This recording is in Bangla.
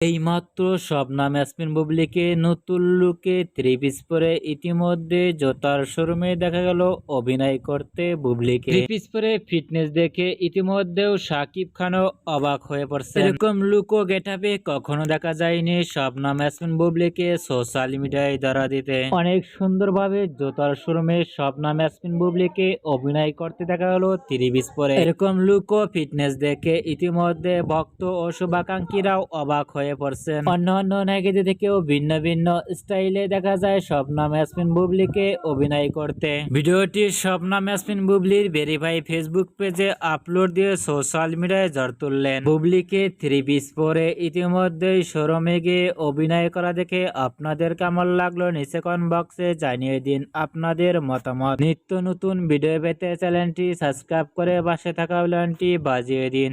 এইমাত্র শবনাম ইয়াসমিন বুবলিকে নতুন লুকে থ্রি পিস পরে ইতিমধ্যে জোতার শোরুমে দেখা গেল অভিনয় করতে বুবলিকে। থ্রি পিস পরে ফিটনেস দেখে ইতিমধ্যেও সাকিব খানও অবাক হয়ে পড়ছে এরকম লুকো গেটাপে কখনো দেখা যায়নি শবনাম ইয়াসমিন বুবলিকে সোশ্যাল মিডিয়ায় ধরা দিতে। অনেক সুন্দরভাবে জোতার শোরুমে শবনাম ইয়াসমিন বুবলিকে অভিনয় করতে দেখা গেল থ্রি পিস পরে। এরকম লুক ও ফিটনেস দেখে ইতিমধ্যে ভক্ত ও শুভাকাঙ্ক্ষীরাও অবাক হয়ে পড়ছেন। অন্য অন্য নায়িকাদের থেকেও ভিন্ন ভিন্ন স্টাইলে দেখা যায় শবনাম ইয়াসমিন বুবলিকে অভিনয় করতে। ভিডিওটি শবনাম ইয়াসমিন বুবলির ভেরিফাই ফেসবুক পেজে আপলোড দিয়ে সোশ্যাল মিডিয়ায় ঝড় তুললেন। বুবলিকে থ্রি পিস পরে ইতিমধ্যেই শোরুমে গিয়ে অভিনয় করা দেখে আপনাদের কেমন লাগল নিচে কমেন্ট বক্সে জানিয়ে দিন আপনাদের মতামত। নিত্য নতুন ভিডিও পেতে চ্যানেলটি সাবস্ক্রাইব করে পাশে থাকা বেলটি বাজিয়ে দিন।